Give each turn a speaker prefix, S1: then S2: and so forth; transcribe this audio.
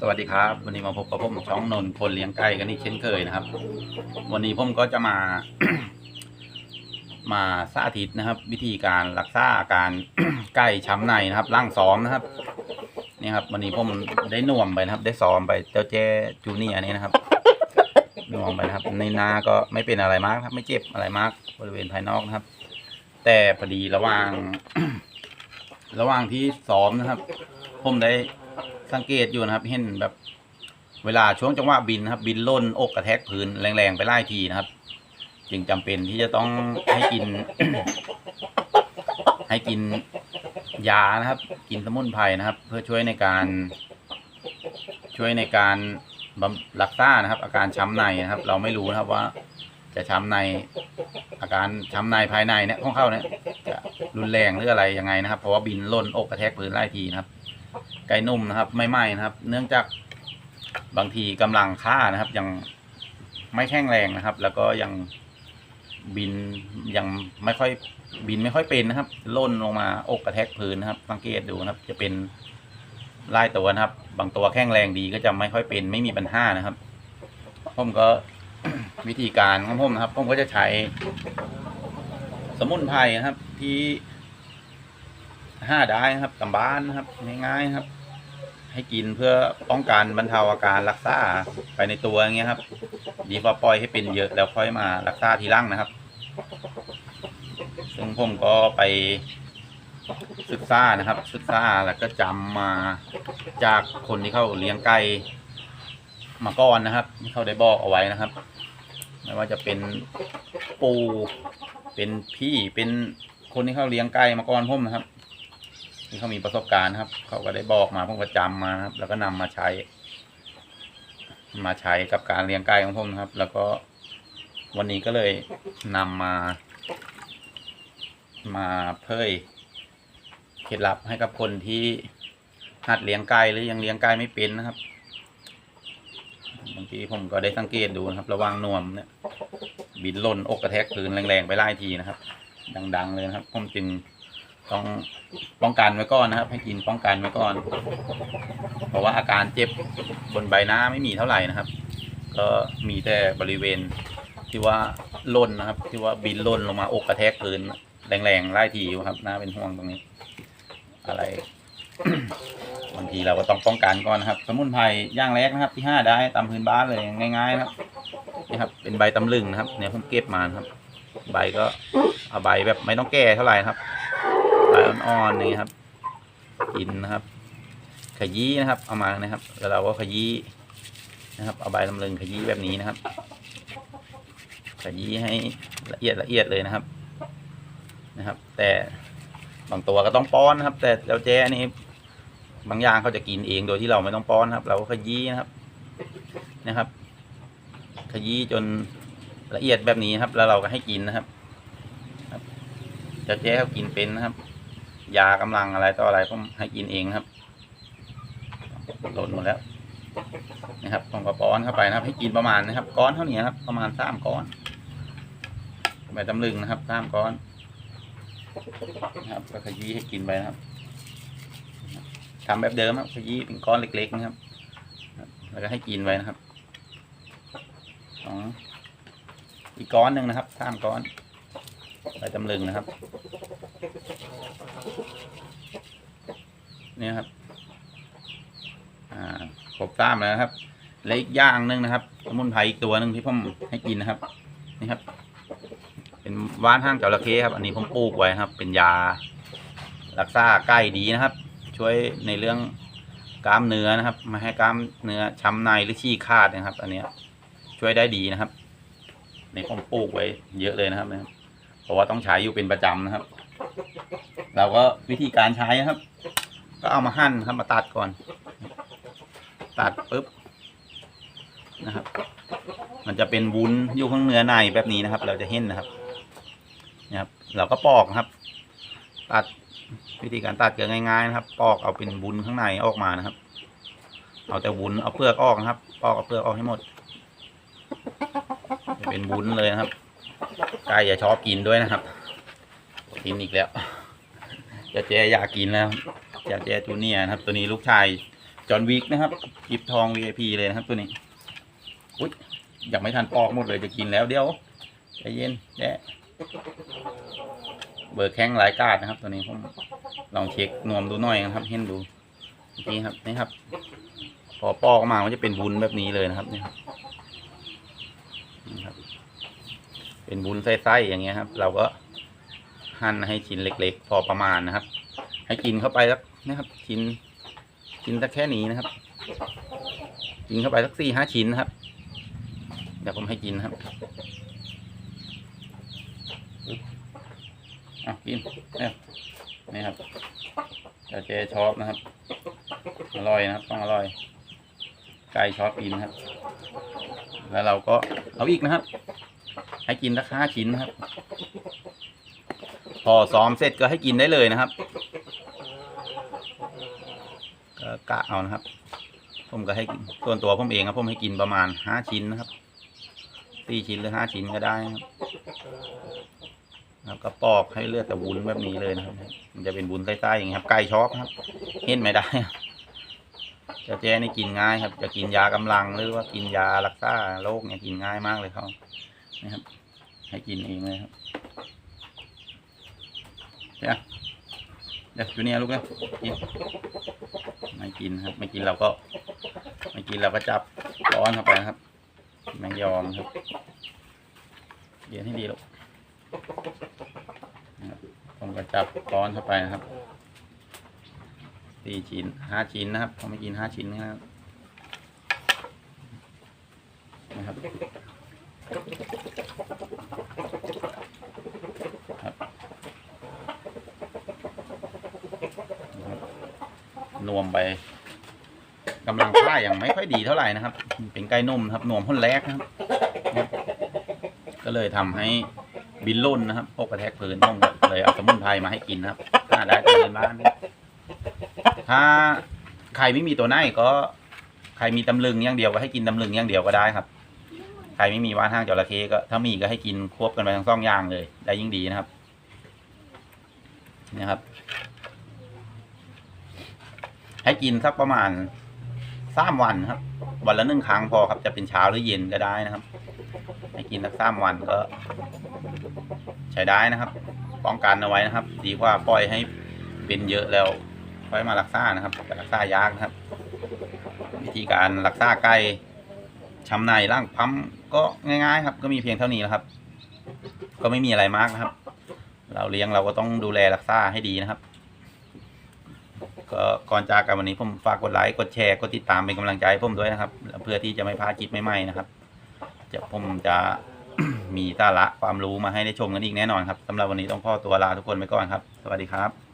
S1: สวัสดีครับ วันนี้มาพบกับผมช่องนนท์คนเลี้ยงไก่กันอีกเช่นเคยนะครับ วันนี้ผมก็จะมา มาสาธิตนะครับ วิธีการรักษาอาการไก่ช้ำในนะครับร่างซ้อมนะครับนี่ครับ วันนี้ผมได้น่วมไปนะครับ ได้ซ้อมไปเจ้าแจ้จูเนียร์นี่นะครับน่วมไปนะครับ ในนาก็ไม่เป็นอะไรมากครับ ไม่เจ็บอะไรมากบริเวณภายนอกนะครับ แต่พอดีระหว่าง ระหว่างที่ซ้อมนะครับ ผมได้ สังเกตอยู่นะครับ เห็นแบบ เวลาช่วงจังหวะบินนะครับ บินล่นอกกระแทกพื้นแรงๆไปไล่ทีนะครับ จึงจำเป็นที่จะต้องให้กิน ให้กินยานะครับ กินสมุนไพรนะครับ เพื่อช่วยในการช่วยในการบำรักษานะครับ อาการช้ำในนะครับ เราไม่รู้นะครับว่า จะช้ำในอาการช้ำในภายในเนี่ยของเข้าเนี่ยจะรุนแรงหรืออะไรยังไงนะครับ เพราะว่าบินล่นอกกระแทกพื้นไล่ทีนะครับ ไก่นุ่มนะครับไม่ไหม้นะครับ เนื่องจากบางทีกำลังค่านะครับ ยังไม่แข็งแรงนะครับ แล้วก็ยังบินยังไม่ค่อยบินไม่ค่อยเป็นนะครับล่นลงมาอกกระแทกพื้นนะครับ สังเกตดูนะครับ จะเป็นลายตัวนะครับ บางตัวแข็งแรงดีก็จะไม่ค่อยเป็น ไม่มีปัญหานะครับผมก็วิธีการของผมนะครับผมก็จะใช้สมุนไพรนะครับที่ ห้าได้ครับตำบ้านนะครับง่ายๆครับ ให้กินเพื่อป้องกันบรรเทาอาการรักษาไปในตัวอย่างเงี้ยครับ ดีกว่าปล่อยให้เป็นเยอะแล้วค่อยมารักษาทีหลังนะครับ ซึ่งผมก็ไปศึกษานะครับ ศึกษาแล้วก็จำมาจากคนที่เขาเลี้ยงไก่มาก่อนนะครับที่เขาได้บอกเอาไว้นะครับ ไม่ว่าจะเป็นปูเป็นพี่เป็นคนที่เขาเลี้ยงไก่มาก่อนผมนะครับ ที่เขามีประสบการณ์ครับ เขาก็ได้บอกมาผมก็จำมาครับ แล้วก็นำมาใช้ มาใช้กับการเลี้ยงไก่ของผมนะครับ แล้วก็วันนี้ก็เลยนำมา มาเผยเคล็ดลับให้กับคนที่หัดเลี้ยงไก่หรือยังเลี้ยงไก่ไม่เป็นนะครับบางทีผมก็ได้สังเกตดูนะครับ ระว่างนวมเนี่ยบินล่นอกกระแทกพื้นแรงๆไปไล่ทีนะครับ ดัง ๆ เลยนะครับ ผมจึง ต้องป้องกันไว้ก่อนนะครับ ให้กินป้องกันไว้ก่อน เพราะว่าอาการเจ็บบนใบหน้าไม่มีเท่าไหร่นะครับ ก็มีแต่บริเวณที่ว่าล่นนะครับ ที่ว่าบินล่นลงมาอกกระแทกพื้นแรงๆไล่ทีครับน่าเป็นห่วงตรงนี้ อะไรบางทีเราก็ต้องป้องกันก่อนนะครับ สมุนไพรย่างแรกนะครับ ที่ห้าได้ตามพื้นบ้านเลยง่าย ๆ นะครับนี่ครับ เป็นใบตำลึงนะครับ เนี่ยผมเก็บมาครับ ใบก็เอาใบแบบไม่ต้องแก่เท่าไหร่นะครับ อ่อนๆนี่ครับ กินนะครับ ขยี้นะครับ เอามานะครับแล้วเราก็ขยี้นะครับ เอาใบตำลึงขยี้แบบนี้นะครับ ขยี้ให้ละเอียดละเอียดเลยนะครับ นะครับ แต่บางตัวก็ต้องป้อนนะครับ แต่เจ้าแจ้นี่บางอย่างเขาจะกินเองโดยที่เราไม่ต้องป้อนครับ เราก็ขยี้นะครับนะครับ ขยี้จนละเอียดแบบนี้ครับ แล้วเราก็ให้กินนะครับครับเจ้าแจ้เขากินเป็นนะครับ ยากำลังอะไรต่ออะไรผมให้กินเองครับหล่นหมดแล้วนะครับผมก็ป้อนเข้าไปนะครับ ให้กินประมาณนะครับ ก้อนเท่านี้ครับ ประมาณสามก้อนใบตำลึงนะครับสามก้อนนะครับก็ขยี้ให้กินไปนะครับทำแบบเดิมครับขยี้เป็นก้อนเล็ก ๆ นะครับ แล้วก็ให้กินไว้นะครับสองอีกก้อนหนึ่งนะครับสามก้อนใบตำลึงนะครับ เนี่ยครับ อ่าครบสามแล้วครับ และอีกอย่างหนึ่งนะครับสมุนไพรอีกตัวหนึ่งที่ผมให้กินนะครับ นี่ครับ เป็นว่านห้างจระเข้ครับ อันนี้ผมปลูกไว้ครับ เป็นยา รักษาไก่ดีนะครับ ช่วยในเรื่องกล้ามเนื้อนะครับม่ให้กล้ามเนื้อช้ำในหรือชี้ขาดนะครับ อันนี้ช่วยได้ดีนะครับในี่ผมปลูกไว้เยอะเลยนะครับนะครับ เพราะว่าต้องใช้อยู่เป็นประจำนะครับ เราก็วิธีการใช้นะครับ ก็เอามาหั่นครับมาตัดก่อน ตัดปุ๊บนะครับ มันจะเป็นวุ้นอยู่ข้างเนื้อในแบบนี้นะครับ เราจะเห็นนะครับนะครับ เราก็ปอกครับ ตัดวิธีการตัดก็ง่ายๆนะครับ ปอกเอาเป็นวุ้นข้างในออกมานะครับ เอาแต่วุ้นเอาเปลือกออกนะครับ ปอกเอาเปลือกออกให้หมดเป็นวุ้นเลยนะครับไก่อย่าชอบกินด้วยนะครับ กินอีกแล้วจะเจอยากกินแล้วจะเจจูเนียนะครับ ตัวนี้ลูกชายจอห์นวิกนะครับกิฟทอง VIP เลยนะครับ ตัวนี้อุ้ยยังไม่ทันปอกหมดเลยจะกินแล้วเดี๋ยวใจเย็นแย่เบอร์แข้งหลายกาดนะครับ ตัวนี้ผมลองเช็คนวมดูหน่อยนะครับ เห็นดูนี่ครับนี่ครับ พอปอกออกมามันจะเป็นวุ้นแบบนี้เลยนะครับนี่ครับนี่ครับเป็นวุ้ไส้ๆอย่างเงี้ยครับ เราก็ หั่นให้ชิ้นเล็ก ๆ พอประมาณนะครับ ให้กินเข้าไปสักนะครับ ชิ้นชิ้นสักแค่นี้นะครับ กินเข้าไปสักสี่ห้าชิ้นนะครับ เดี๋ยวผมให้กินนะครับอะกินเนี่ยนี่ครับเจเจชอบนะครับ อร่อยนะครับ ต้องอร่อย ไก่ชอบกินนะครับ แล้วเราก็เอาอีกนะครับ ให้กินสักห้าชิ้นนะครับ อซ้อมเสร็จก็ให้กินได้เลยนะครับก็กะเอานะครับ ผมก็ให้ส่วนตัวผมเองครับผมให้กินประมาณห้าชิ้นนะครับสี่ชิ้นหรือห้าชิ้นก็ได้ครับแล้วก็ปอกให้เลือดแต่วุ้นแบบนี้เลยนะครับ มันจะเป็นวุ้นใต้ๆอย่างนี้ครับ ไก่ช็อกครับ เห็นไม่ได้จะแจ้นี่กินง่ายครับ จะกินยากำลังหรือว่ากินยารักษาโรคเนี่ยกินง่ายมากเลยเขานะครับ ให้กินเองเลยครับ เนี่ยเดี๋ยวจูเนียลูกเร็วกินไม่กินครับ ไม่กินเราก็ ไม่กินเราก็จับร้อนเข้าไปครับไม่ยอมครับเย็นให้ดีลูกผมก็จับร้อนเข้าไปนะครับสี่ชิ้นห้าชิ้นนะครับผมไม่กินห้าชิ้นนะครับนะครับ นะครับนวมไปกำลังค่ายังไม่ค่อยดีเท่าไหร่นะครับ เป็นไก่นุ่มนะครับนวมพ่นแรกนะครับ ก็เลยทำให้บินล่นนะครับอกกระแทกพื้นต้องเลยเอาสมุนไพรมาให้กินนะครับถ้าได้ตามบ้านะถ้าใครไม่มีตัวไหนก็ใครมีตำลึงอย่างเดียวก็ให้กินตำลึงอย่างเดียวก็ได้ครับ ใครไม่มีว่านห้างจระเข้ก็ถ้ามีก็ให้กินควบกันไปทั้งสองอย่างเลย ได้ยิ่งดีนะครับนี่ครับ ให้กินสักประมาณสามวันครับ วันละหนึ่งครั้งพอครับจะเป็นเช้าหรือเย็นก็ได้นะครับ ให้กินสักสามวันก็ ใช้ได้นะครับ ป้องกันเอาไว้นะครับ ดีกว่าปล่อยให้เป็นเยอะแล้วค่อยมารักษานะครับแต่รักษายากนะครับ วิธีการรักษาไก่ช้ำในร่างพั้มก็ง่าย ๆ ครับ ก็มีเพียงเท่านี้นะครับ ก็ไม่มีอะไรมากนะครับ เราเลี้ยงเราก็ต้องดูแลรักษาให้ดีนะครับ ก็ก่อนจากกันวันนี้ผมฝากกดไลค์กดแชร์กดติดตามเป็นกำลังใจให้ผมด้วยนะครับ เพื่อที่จะไม่พลาดคลิปใหม่ๆนะครับจะผมจะ มีสาระความรู้มาให้ได้ชมกันอีกแน่นอนครับสำหรับวันนี้ต้องขอตัวลาทุกคนไปก่อนครับ สวัสดีครับ